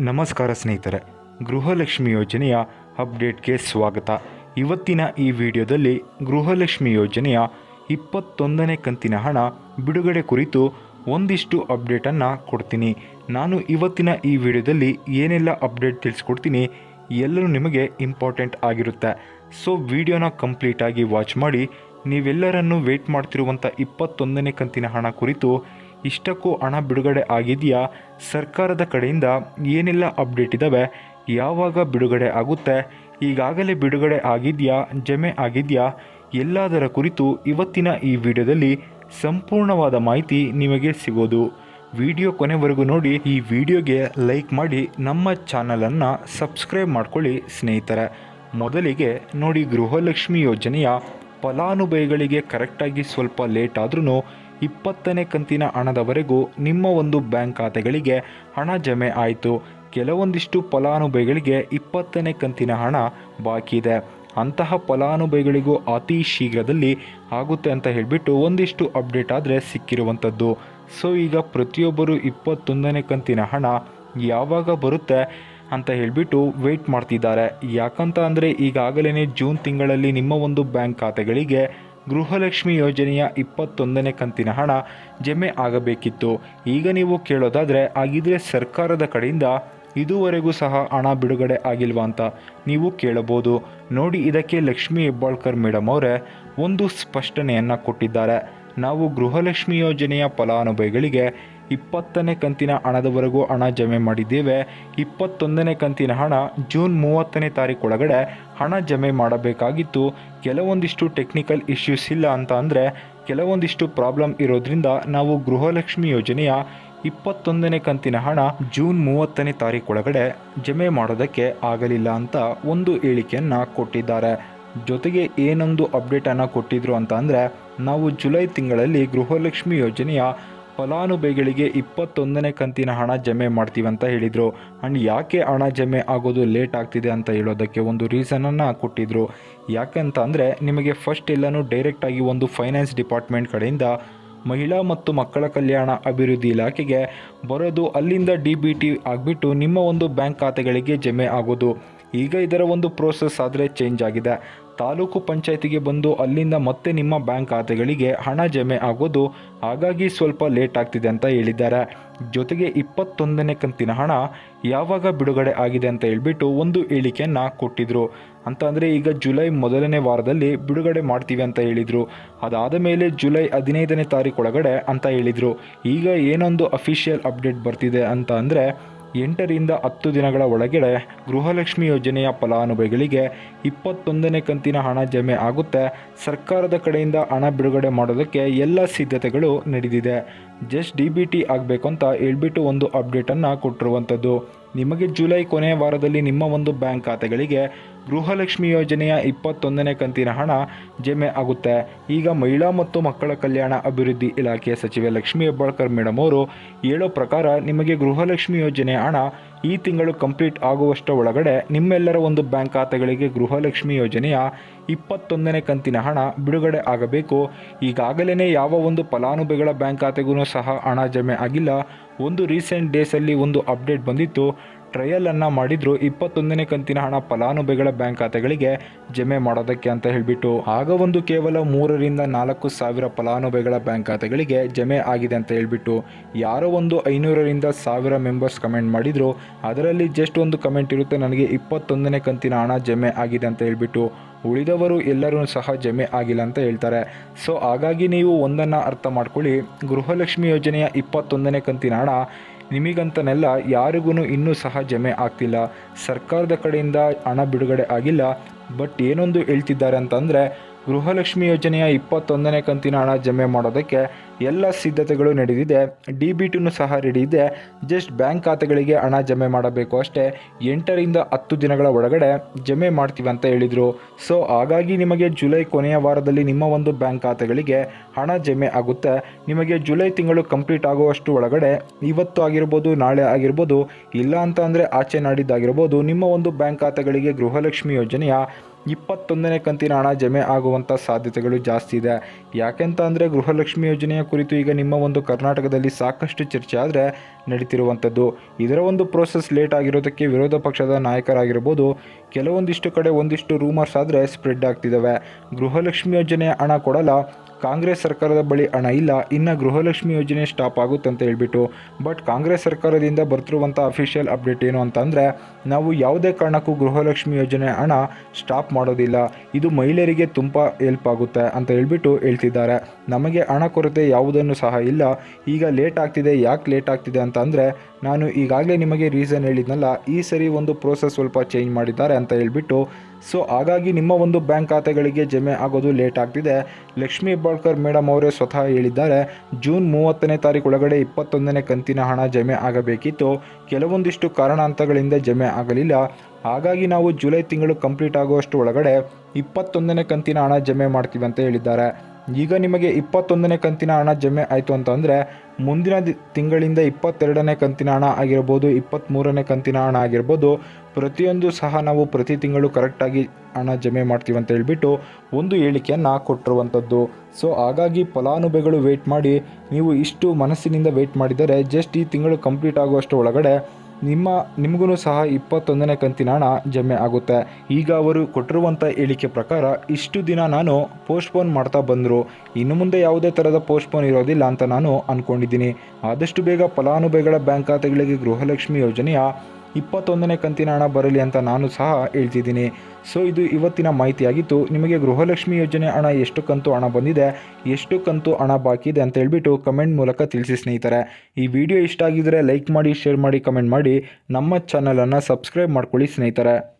ನಮಸ್ಕಾರ ಸ್ನೇಹಿತರೆ. ಗೃಹಲಕ್ಷ್ಮಿ ಯೋಜನೆಯ ಅಪ್ಡೇಟ್ಗೆ ಸ್ವಾಗತ. ಇವತ್ತಿನ ಈ ವಿಡಿಯೋದಲ್ಲಿ ಗೃಹಲಕ್ಷ್ಮಿ ಯೋಜನೆಯ ಇಪ್ಪತ್ತೊಂದನೇ ಕಂತಿನ ಹಣ ಬಿಡುಗಡೆ ಕುರಿತು ಒಂದಿಷ್ಟು ಅಪ್ಡೇಟನ್ನು ಕೊಡ್ತೀನಿ. ನಾನು ಇವತ್ತಿನ ಈ ವಿಡಿಯೋದಲ್ಲಿ ಏನೆಲ್ಲ ಅಪ್ಡೇಟ್ ತಿಳಿಸ್ಕೊಡ್ತೀನಿ ಎಲ್ಲರೂ ನಿಮಗೆ ಇಂಪಾರ್ಟೆಂಟ್ ಆಗಿರುತ್ತೆ. ಸೊ, ವಿಡಿಯೋನ ಕಂಪ್ಲೀಟಾಗಿ ವಾಚ್ ಮಾಡಿ, ನೀವೆಲ್ಲರನ್ನು ವೇಟ್ ಮಾಡ್ತಿರುವಂಥ ಇಪ್ಪತ್ತೊಂದನೇ ಕಂತಿನ ಹಣ ಕುರಿತು ಇಷ್ಟಕ್ಕೂ ಹಣ ಬಿಡುಗಡೆ ಆಗಿದೆಯಾ? ಸರ್ಕಾರದ ಕಡೆಯಿಂದ ಏನೆಲ್ಲ ಅಪ್ಡೇಟ್ ಇದ್ದಾವೆ ಯಾವಾಗ ಬಿಡುಗಡೆ ಆಗುತ್ತೆ? ಈಗಾಗಲೇ ಬಿಡುಗಡೆ ಆಗಿದೆಯಾ? ಜಮೆ ಆಗಿದೆಯಾ? ಎಲ್ಲದರ ಕುರಿತು ಇವತ್ತಿನ ಈ ವಿಡಿಯೋದಲ್ಲಿ ಸಂಪೂರ್ಣವಾದ ಮಾಹಿತಿ ನಿಮಗೆ ಸಿಗೋದು. ವಿಡಿಯೋ ಕೊನೆವರೆಗೂ ನೋಡಿ, ಈ ವಿಡಿಯೋಗೆ ಲೈಕ್ ಮಾಡಿ, ನಮ್ಮ ಚಾನಲನ್ನು ಸಬ್ಸ್ಕ್ರೈಬ್ ಮಾಡ್ಕೊಳ್ಳಿ ಸ್ನೇಹಿತರೆ. ಮೊದಲಿಗೆ ನೋಡಿ, ಗೃಹಲಕ್ಷ್ಮಿ ಯೋಜನೆಯ ಫಲಾನುಭವಿಗಳಿಗೆ ಕರೆಕ್ಟಾಗಿ ಸ್ವಲ್ಪ ಲೇಟ್ ಆದ್ರೂ ಇಪ್ಪತ್ತನೇ ಕಂತಿನ ಹಣದವರೆಗೂ ನಿಮ್ಮ ಒಂದು ಬ್ಯಾಂಕ್ ಖಾತೆಗಳಿಗೆ ಹಣ ಜಮೆ ಆಯಿತು. ಕೆಲವೊಂದಿಷ್ಟು ಫಲಾನುಭವಿಗಳಿಗೆ ಇಪ್ಪತ್ತನೇ ಕಂತಿನ ಹಣ ಬಾಕಿ ಇದೆ. ಅಂತಹ ಫಲಾನುಭವಿಗಳಿಗೂ ಅತಿ ಶೀಘ್ರದಲ್ಲಿ ಆಗುತ್ತೆ ಅಂತ ಹೇಳಿಬಿಟ್ಟು ಒಂದಿಷ್ಟು ಅಪ್ಡೇಟ್ ಆದರೆ ಸಿಕ್ಕಿರುವಂಥದ್ದು. ಸೊ, ಈಗ ಪ್ರತಿಯೊಬ್ಬರು ಇಪ್ಪತ್ತೊಂದನೇ ಕಂತಿನ ಹಣ ಯಾವಾಗ ಬರುತ್ತೆ ಅಂತ ಹೇಳಿಬಿಟ್ಟು ವೆಯ್ಟ್ ಮಾಡ್ತಿದ್ದಾರೆ. ಯಾಕಂತ ಅಂದರೆ ಈಗಾಗಲೇ ಜೂನ್ ತಿಂಗಳಲ್ಲಿ ನಿಮ್ಮ ಒಂದು ಬ್ಯಾಂಕ್ ಖಾತೆಗಳಿಗೆ ಗೃಹಲಕ್ಷ್ಮಿ ಯೋಜನೆಯ ಇಪ್ಪತ್ತೊಂದನೇ ಕಂತಿನ ಹಣ ಜಮೆ ಆಗಬೇಕಿತ್ತು. ಈಗ ನೀವು ಕೇಳೋದಾದರೆ ಆಗಿದ್ರೆ ಸರ್ಕಾರದ ಕಡೆಯಿಂದ ಇದುವರೆಗೂ ಸಹ ಹಣ ಬಿಡುಗಡೆ ಆಗಿಲ್ವಾ ಅಂತ ನೀವು ಕೇಳಬಹುದು. ನೋಡಿ, ಇದಕ್ಕೆ ಲಕ್ಷ್ಮಿ ಹೆಬ್ಬಾಳ್ಕರ್ ಮೇಡಮ್ ಅವರೇ ಒಂದು ಸ್ಪಷ್ಟನೆಯನ್ನು ಕೊಟ್ಟಿದ್ದಾರೆ. ನಾವು ಗೃಹಲಕ್ಷ್ಮಿ ಯೋಜನೆಯ ಫಲಾನುಭವಿಗಳಿಗೆ ಇಪ್ಪತ್ತನೇ ಕಂತಿನ ಹಣದವರೆಗೂ ಹಣ ಜಮೆ ಮಾಡಿದ್ದೇವೆ. ಇಪ್ಪತ್ತೊಂದನೇ ಕಂತಿನ ಹಣ ಜೂನ್ ಮೂವತ್ತನೇ ತಾರೀಕು ಒಳಗಡೆ ಹಣ ಜಮೆ ಮಾಡಬೇಕಾಗಿತ್ತು. ಕೆಲವೊಂದಿಷ್ಟು ಟೆಕ್ನಿಕಲ್ ಇಶ್ಯೂಸ್ ಇಲ್ಲ ಅಂತ ಅಂದರೆ ಕೆಲವೊಂದಿಷ್ಟು ಪ್ರಾಬ್ಲಮ್ ಇರೋದ್ರಿಂದ ನಾವು ಗೃಹಲಕ್ಷ್ಮಿ ಯೋಜನೆಯ ಇಪ್ಪತ್ತೊಂದನೇ ಕಂತಿನ ಹಣ ಜೂನ್ ಮೂವತ್ತನೇ ತಾರೀಕು ಒಳಗಡೆ ಜಮೆ ಮಾಡೋದಕ್ಕೆ ಆಗಲಿಲ್ಲ ಅಂತ ಒಂದು ಹೇಳಿಕೆಯನ್ನು ಕೊಟ್ಟಿದ್ದಾರೆ. ಜೊತೆಗೆ ಏನೊಂದು ಅಪ್ಡೇಟನ್ನು ಕೊಟ್ಟಿದ್ರು ಅಂತ ಅಂದರೆ ನಾವು ಜುಲೈ ತಿಂಗಳಲ್ಲಿ ಗೃಹಲಕ್ಷ್ಮಿ ಯೋಜನೆಯ ಫಲಾನುಭವಿಗಳಿಗೆ ಇಪ್ಪತ್ತೊಂದನೇ ಕಂತಿನ ಹಣ ಜಮೆ ಮಾಡ್ತೀವಿ ಅಂತ ಹೇಳಿದರು. ಆ್ಯಂಡ್ ಯಾಕೆ ಹಣ ಜಮೆ ಆಗೋದು ಲೇಟ್ ಆಗ್ತಿದೆ ಅಂತ ಹೇಳೋದಕ್ಕೆ ಒಂದು ರೀಸನನ್ನು ಕೊಟ್ಟಿದ್ರು. ಯಾಕಂತ ಅಂದರೆ ನಿಮಗೆ ಫಸ್ಟ್ ಎಲ್ಲನೂ ಡೈರೆಕ್ಟಾಗಿ ಒಂದು ಫೈನಾನ್ಸ್ ಡಿಪಾರ್ಟ್ಮೆಂಟ್ ಕಡೆಯಿಂದ ಮಹಿಳಾ ಮತ್ತು ಮಕ್ಕಳ ಕಲ್ಯಾಣ ಅಭಿವೃದ್ಧಿ ಇಲಾಖೆಗೆ ಬರೋದು ಅಲ್ಲಿಂದ ಡಿ ಬಿ ಟಿ ಆಗಿಬಿಟ್ಟು ನಿಮ್ಮ ಒಂದು ಬ್ಯಾಂಕ್ ಖಾತೆಗಳಿಗೆ ಜಮೆ ಆಗೋದು. ಈಗ ಇದರ ಒಂದು ಪ್ರೋಸೆಸ್ ಆದರೆ ಚೇಂಜ್ ಆಗಿದೆ. ತಾಲೂಕು ಪಂಚಾಯತಿಗೆ ಬಂದು ಅಲ್ಲಿಂದ ಮತ್ತೆ ನಿಮ್ಮ ಬ್ಯಾಂಕ್ ಖಾತೆಗಳಿಗೆ ಹಣ ಜಮೆ ಆಗೋದು ಹಾಗಾಗಿ ಸ್ವಲ್ಪ ಲೇಟ್ ಆಗ್ತಿದೆ ಅಂತ ಹೇಳಿದ್ದಾರೆ. ಜೊತೆಗೆ ಇಪ್ಪತ್ತೊಂದನೇ ಕಂತಿನ ಹಣ ಯಾವಾಗ ಬಿಡುಗಡೆ ಆಗಿದೆ ಅಂತ ಹೇಳ್ಬಿಟ್ಟು ಒಂದು ಹೇಳಿಕೆಯನ್ನು ಕೊಟ್ಟಿದ್ರು. ಅಂತ ಅಂದರೆ ಈಗ ಜುಲೈ ಮೊದಲನೇ ವಾರದಲ್ಲಿ ಬಿಡುಗಡೆ ಮಾಡ್ತೀವಿ ಅಂತ ಹೇಳಿದರು. ಅದಾದ ಮೇಲೆ ಜುಲೈ ಹದಿನೈದನೇ ತಾರೀಕು ಒಳಗಡೆ ಅಂತ ಹೇಳಿದರು. ಈಗ ಏನೊಂದು ಅಫಿಷಿಯಲ್ ಅಪ್ಡೇಟ್ ಬರ್ತಿದೆ ಅಂತ ಅಂದರೆ ಎಂಟರಿಂದ ಹತ್ತು ದಿನಗಳ ಒಳಗಡೆ ಗೃಹಲಕ್ಷ್ಮಿ ಯೋಜನೆಯ ಫಲಾನುಭವಿಗಳಿಗೆ ಇಪ್ಪತ್ತೊಂದನೇ ಕಂತಿನ ಹಣ ಜಮೆ ಆಗುತ್ತೆ. ಸರ್ಕಾರದ ಕಡೆಯಿಂದ ಹಣ ಬಿಡುಗಡೆ ಮಾಡೋದಕ್ಕೆ ಎಲ್ಲ ಸಿದ್ಧತೆಗಳು ನಡೆದಿದೆ. ಜಸ್ಟ್ ಡಿ ಬಿ ಟಿ ಆಗಬೇಕು ಅಂತ ಹೇಳ್ಬಿಟ್ಟು ಒಂದು ಅಪ್ಡೇಟನ್ನು ಕೊಟ್ಟಿರುವಂಥದ್ದು. ನಿಮಗೆ ಜುಲೈ ಕೊನೆಯ ವಾರದಲ್ಲಿ ನಿಮ್ಮ ಒಂದು ಬ್ಯಾಂಕ್ ಖಾತೆಗಳಿಗೆ ಗೃಹಲಕ್ಷ್ಮಿ ಯೋಜನೆಯ ಇಪ್ಪತ್ತೊಂದನೇ ಕಂತಿನ ಹಣ ಜಮೆ ಆಗುತ್ತೆ. ಈಗ ಮಹಿಳಾ ಮತ್ತು ಮಕ್ಕಳ ಕಲ್ಯಾಣ ಅಭಿವೃದ್ಧಿ ಇಲಾಖೆಯ ಸಚಿವೆ ಲಕ್ಷ್ಮೀ ಹೆಬ್ಬಾಳ್ಕರ್ ಮೇಡಮ್ ಅವರು ಹೇಳೋ ಪ್ರಕಾರ ನಿಮಗೆ ಗೃಹಲಕ್ಷ್ಮಿ ಯೋಜನೆಯ ಹಣ ಈ ತಿಂಗಳು ಕಂಪ್ಲೀಟ್ ಆಗುವಷ್ಟು ಒಳಗಡೆ ನಿಮ್ಮೆಲ್ಲರ ಒಂದು ಬ್ಯಾಂಕ್ ಖಾತೆಗಳಿಗೆ ಗೃಹಲಕ್ಷ್ಮಿ ಯೋಜನೆಯ ಇಪ್ಪತ್ತೊಂದನೇ ಕಂತಿನ ಹಣ ಬಿಡುಗಡೆ ಆಗಬೇಕು. ಈಗಾಗಲೇ ಯಾವ ಒಂದು ಫಲಾನುಭವಿಗಳ ಬ್ಯಾಂಕ್ ಖಾತೆಗೂ ಸಹ ಹಣ ಜಮೆ ಆಗಿಲ್ಲ. ಒಂದು ರೀಸೆಂಟ್ ಡೇಸಲ್ಲಿ ಒಂದು ಅಪ್ಡೇಟ್ ಬಂದಿತ್ತು. ಟ್ರಯಲನ್ನು ಮಾಡಿದ್ರು ಇಪ್ಪತ್ತೊಂದನೇ ಕಂತಿನ ಹಣ ಫಲಾನುಭವಿಗಳ ಬ್ಯಾಂಕ್ ಖಾತೆಗಳಿಗೆ ಜಮೆ ಮಾಡೋದಕ್ಕೆ ಅಂತ ಹೇಳಿಬಿಟ್ಟು. ಆಗ ಒಂದು ಕೇವಲ ಮೂರರಿಂದ ನಾಲ್ಕು ಸಾವಿರ ಫಲಾನುಭವಿಗಳ ಬ್ಯಾಂಕ್ ಖಾತೆಗಳಿಗೆ ಜಮೆ ಆಗಿದೆ ಅಂತ ಹೇಳ್ಬಿಟ್ಟು. ಯಾರೋ ಒಂದು ಐನೂರರಿಂದ ಸಾವಿರ ಮೆಂಬರ್ಸ್ ಕಮೆಂಟ್ ಮಾಡಿದ್ರು. ಅದರಲ್ಲಿ ಜಸ್ಟ್ ಒಂದು ಕಮೆಂಟ್ ಇರುತ್ತೆ, ನನಗೆ ಇಪ್ಪತ್ತೊಂದನೇ ಕಂತಿನ ಹಣ ಜಮೆ ಆಗಿದೆ ಅಂತ ಹೇಳ್ಬಿಟ್ಟು. ಉಳಿದವರು ಎಲ್ಲರೂ ಸಹ ಜಮೆ ಆಗಿಲ್ಲ ಅಂತ ಹೇಳ್ತಾರೆ. ಸೊ ಹಾಗಾಗಿ ನೀವು ಒಂದನ್ನು ಅರ್ಥ ಮಾಡ್ಕೊಳ್ಳಿ. ಗೃಹಲಕ್ಷ್ಮಿ ಯೋಜನೆಯ ಇಪ್ಪತ್ತೊಂದನೇ ಕಂತಿನ ಹಣ ನಿಮಗಂತನೆಲ್ಲ ಯಾರಿಗೂ ಇನ್ನೂ ಸಹ ಜಮೆ ಆಗ್ತಿಲ್ಲ. ಸರ್ಕಾರದ ಕಡೆಯಿಂದ ಹಣ ಬಿಡುಗಡೆ ಆಗಿಲ್ಲ. ಬಟ್ ಏನೊಂದು ಹೇಳ್ತಿದ್ದಾರೆ ಅಂತಂದರೆ ಗೃಹಲಕ್ಷ್ಮಿ ಯೋಜನೆಯ ಇಪ್ಪತ್ತೊಂದನೇ ಕಂತಿನ ಹಣ ಜಮೆ ಮಾಡೋದಕ್ಕೆ ಎಲ್ಲ ಸಿದ್ಧತೆಗಳು ನಡೆದಿದೆ. ಡಿ ಬಿ ಟಿನೂ ಸಹ ರೆಡಿ ಇದೆ ಜಸ್ಟ್ ಬ್ಯಾಂಕ್ ಖಾತೆಗಳಿಗೆ ಹಣ ಜಮೆ ಮಾಡಬೇಕು ಅಷ್ಟೇ. ಎಂಟರಿಂದ ಹತ್ತು ದಿನಗಳ ಒಳಗಡೆ ಜಮೆ ಮಾಡ್ತೀವಿ ಅಂತ ಹೇಳಿದರು. ಸೊ, ಹಾಗಾಗಿ ನಿಮಗೆ ಜುಲೈ ಕೊನೆಯ ವಾರದಲ್ಲಿ ನಿಮ್ಮ ಒಂದು ಬ್ಯಾಂಕ್ ಖಾತೆಗಳಿಗೆ ಹಣ ಜಮೆ ಆಗುತ್ತೆ. ನಿಮಗೆ ಜುಲೈ ತಿಂಗಳು ಕಂಪ್ಲೀಟ್ ಆಗುವಷ್ಟು ಒಳಗಡೆ ಇವತ್ತು ಆಗಿರ್ಬೋದು, ನಾಳೆ ಆಗಿರ್ಬೋದು, ಇಲ್ಲ ಅಂತ ಅಂದರೆ ಆಚೆ ನಾಡಿದ್ದಾಗಿರ್ಬೋದು, ನಿಮ್ಮ ಒಂದು ಬ್ಯಾಂಕ್ ಖಾತೆಗಳಿಗೆ ಗೃಹಲಕ್ಷ್ಮಿ ಯೋಜನೆಯ ಇಪ್ಪತ್ತೊಂದನೇ ಕಂತಿನ ಹಣ ಜಮೆ ಆಗುವಂಥ ಸಾಧ್ಯತೆಗಳು ಜಾಸ್ತಿ ಇದೆ. ಯಾಕೆಂತ ಅಂದರೆ ಗೃಹಲಕ್ಷ್ಮಿ ಯೋಜನೆಯ ಕುರಿತು ಈಗ ನಿಮ್ಮ ಒಂದು ಕರ್ನಾಟಕದಲ್ಲಿ ಸಾಕಷ್ಟು ಚರ್ಚೆ ಆದರೆ ನಡೀತಿರುವಂಥದ್ದು. ಇದರ ಒಂದು ಪ್ರೋಸೆಸ್ ಲೇಟ್ ಆಗಿರೋದಕ್ಕೆ ವಿರೋಧ ಪಕ್ಷದ ನಾಯಕರಾಗಿರ್ಬೋದು. ಕೆಲವೊಂದಿಷ್ಟು ಕಡೆ ಒಂದಿಷ್ಟು ರೂಮರ್ಸ್ ಆದರೆ ಸ್ಪ್ರೆಡ್ ಆಗ್ತಿದ್ದಾವೆ. ಗೃಹಲಕ್ಷ್ಮಿ ಯೋಜನೆಯ ಹಣ ಕೊಡಲ್ಲ ಕಾಂಗ್ರೆಸ್ ಸರ್ಕಾರದ ಬಳಿ ಹಣ ಇಲ್ಲ, ಇನ್ನು ಗೃಹಲಕ್ಷ್ಮಿ ಯೋಜನೆ ಸ್ಟಾಪ್ ಆಗುತ್ತೆ ಅಂತ ಹೇಳ್ಬಿಟ್ಟು ಬಟ್ ಕಾಂಗ್ರೆಸ್ ಸರ್ಕಾರದಿಂದ ಬರ್ತಿರುವಂಥ ಅಫಿಷಿಯಲ್ ಅಪ್ಡೇಟ್ ಏನು ಅಂತಂದರೆ, ನಾವು ಯಾವುದೇ ಕಾರಣಕ್ಕೂ ಗೃಹಲಕ್ಷ್ಮಿ ಯೋಜನೆ ಹಣ ಸ್ಟಾಪ್ ಮಾಡೋದಿಲ್ಲ, ಇದು ಮಹಿಳೆಯರಿಗೆ ತುಂಬ ಹೆಲ್ಪ್ ಆಗುತ್ತೆ ಅಂತ ಹೇಳ್ಬಿಟ್ಟು ಹೇಳ್ತಿದ್ದಾರೆ. ನಮಗೆ ಹಣ ಕೊರತೆ ಯಾವುದನ್ನು ಸಹ ಇಲ್ಲ, ಈಗ ಲೇಟ್ ಆಗ್ತಿದೆ, ಯಾಕೆ ಲೇಟ್ ಆಗ್ತಿದೆ ಅಂತ ನಾನು ಈಗಾಗಲೇ ನಿಮಗೆ ರೀಸನ್ ಹೇಳಿದ್ನಲ್ಲ, ಈ ಸರಿ ಒಂದು ಪ್ರೋಸೆಸ್ ಸ್ವಲ್ಪ ಚೇಂಜ್ ಮಾಡಿದ್ದಾರೆ ಅಂತ ಹೇಳಿಬಿಟ್ಟು ಸೊ ಹಾಗಾಗಿ ನಿಮ್ಮ ಒಂದು ಬ್ಯಾಂಕ್ ಖಾತೆಗಳಿಗೆ ಜಮೆ ಆಗೋದು ಲೇಟ್ ಆಗ್ತಿದೆ. ಲಕ್ಷ್ಮೀ ಹೆಬ್ಬಾಳ್ಕರ್ ಮೇಡಮ್ ಅವರೇ ಸ್ವತಃ ಹೇಳಿದ್ದಾರೆ, ಜೂನ್ ಮೂವತ್ತನೇ ತಾರೀಕು ಒಳಗಡೆ ಇಪ್ಪತ್ತೊಂದನೇ ಕಂತಿನ ಹಣ ಜಮೆ ಆಗಬೇಕಿತ್ತು. ಕೆಲವೊಂದಿಷ್ಟು ಕಾರಣಾಂತಗಳಿಂದ ಜಮೆ ಆಗಲಿಲ್ಲ. ಹಾಗಾಗಿ ನಾವು ಜುಲೈ ತಿಂಗಳು ಕಂಪ್ಲೀಟ್ ಆಗುವಷ್ಟು ಒಳಗಡೆ ಇಪ್ಪತ್ತೊಂದನೇ ಕಂತಿನ ಹಣ ಜಮೆ ಮಾಡ್ತೀವಿ ಅಂತ ಹೇಳಿದ್ದಾರೆ. ಈಗ ನಿಮಗೆ ಇಪ್ಪತ್ತೊಂದನೇ ಕಂತಿನ ಹಣ ಜಮೆ ಆಯಿತು ಅಂತಂದರೆ ಮುಂದಿನ ದಿ- ತಿಂಗಳಿಂದ ಇಪ್ಪತ್ತೆರಡನೇ ಕಂತಿನ ಹಣ ಆಗಿರ್ಬೋದು ಇಪ್ಪತ್ತ್ಮೂರನೇ ಕಂತಿನ ಹಣ ಆಗಿರ್ಬೋದು, ಪ್ರತಿಯೊಂದು ಸಹ ನಾವು ಪ್ರತಿ ತಿಂಗಳು ಕರೆಕ್ಟಾಗಿ ಹಣ ಜಮೆ ಮಾಡ್ತೀವಿ ಅಂತ ಹೇಳ್ಬಿಟ್ಟು ಒಂದು ಹೇಳಿಕೆಯನ್ನು ಕೊಟ್ಟಿರುವಂಥದ್ದು. ಸೊ ಹಾಗಾಗಿ ಫಲಾನುಭವಿಗಳು ವೆಯ್ಟ್ ಮಾಡಿ, ನೀವು ಇಷ್ಟು ಮನಸ್ಸಿನಿಂದ ವೆಯ್ಟ್ ಮಾಡಿದರೆ ಜಸ್ಟ್ ಈ ತಿಂಗಳು ಕಂಪ್ಲೀಟ್ ಆಗುವಷ್ಟು ಒಳಗಡೆ ನಿಮ್ಮ ನಿಮಗೂ ಸಹ ಇಪ್ಪತ್ತೊಂದನೇ ಕಂತಿನ ಹಣ ಜಮೆ ಆಗುತ್ತೆ. ಈಗ ಅವರು ಕೊಟ್ಟಿರುವಂಥ ಹೇಳಿಕೆ ಪ್ರಕಾರ ಇಷ್ಟು ದಿನ ನಾನು ಪೋಸ್ಟ್ಪೋನ್ ಮಾಡ್ತಾ ಬಂದರು. ಇನ್ನು ಮುಂದೆ ಯಾವುದೇ ಥರದ ಪೋಸ್ಟ್ಪೋನ್ ಇರೋದಿಲ್ಲ ಅಂತ ನಾನು ಅಂದ್ಕೊಂಡಿದ್ದೀನಿ ಆದಷ್ಟು ಬೇಗ ಫಲಾನುಭವಿಗಳ ಬ್ಯಾಂಕ್ ಖಾತೆಗಳಿಗೆ ಗೃಹಲಕ್ಷ್ಮಿ ಯೋಜನೆಯ ಇಪ್ಪತ್ತೊಂದನೇ ಕಂತಿನ ಹಣ ಬರಲಿ ಅಂತ ನಾನು ಸಹ ಹೇಳ್ತಿದ್ದೀನಿ. ಸೊ, ಇದು ಇವತ್ತಿನ ಮಾಹಿತಿಯಾಗಿತ್ತು. ನಿಮಗೆ ಗೃಹಲಕ್ಷ್ಮಿ ಯೋಜನೆ ಹಣ ಎಷ್ಟು ಕಂತು ಹಣ ಬಂದಿದೆ, ಎಷ್ಟು ಕಂತು ಹಣ ಬಾಕಿ ಇದೆ ಅಂತ ಹೇಳ್ಬಿಟ್ಟು ಕಮೆಂಟ್ ಮೂಲಕ ತಿಳಿಸಿ ಸ್ನೇಹಿತರೆ. ಈ ವಿಡಿಯೋ ಇಷ್ಟ ಆಗಿದ್ದರೆ ಲೈಕ್ ಮಾಡಿ, ಶೇರ್ ಮಾಡಿ, ಕಮೆಂಟ್ ಮಾಡಿ. ನಮ್ಮ ಚಾನಲನ್ನು ಸಬ್ಸ್ಕ್ರೈಬ್ ಮಾಡ್ಕೊಳ್ಳಿ ಸ್ನೇಹಿತರೆ.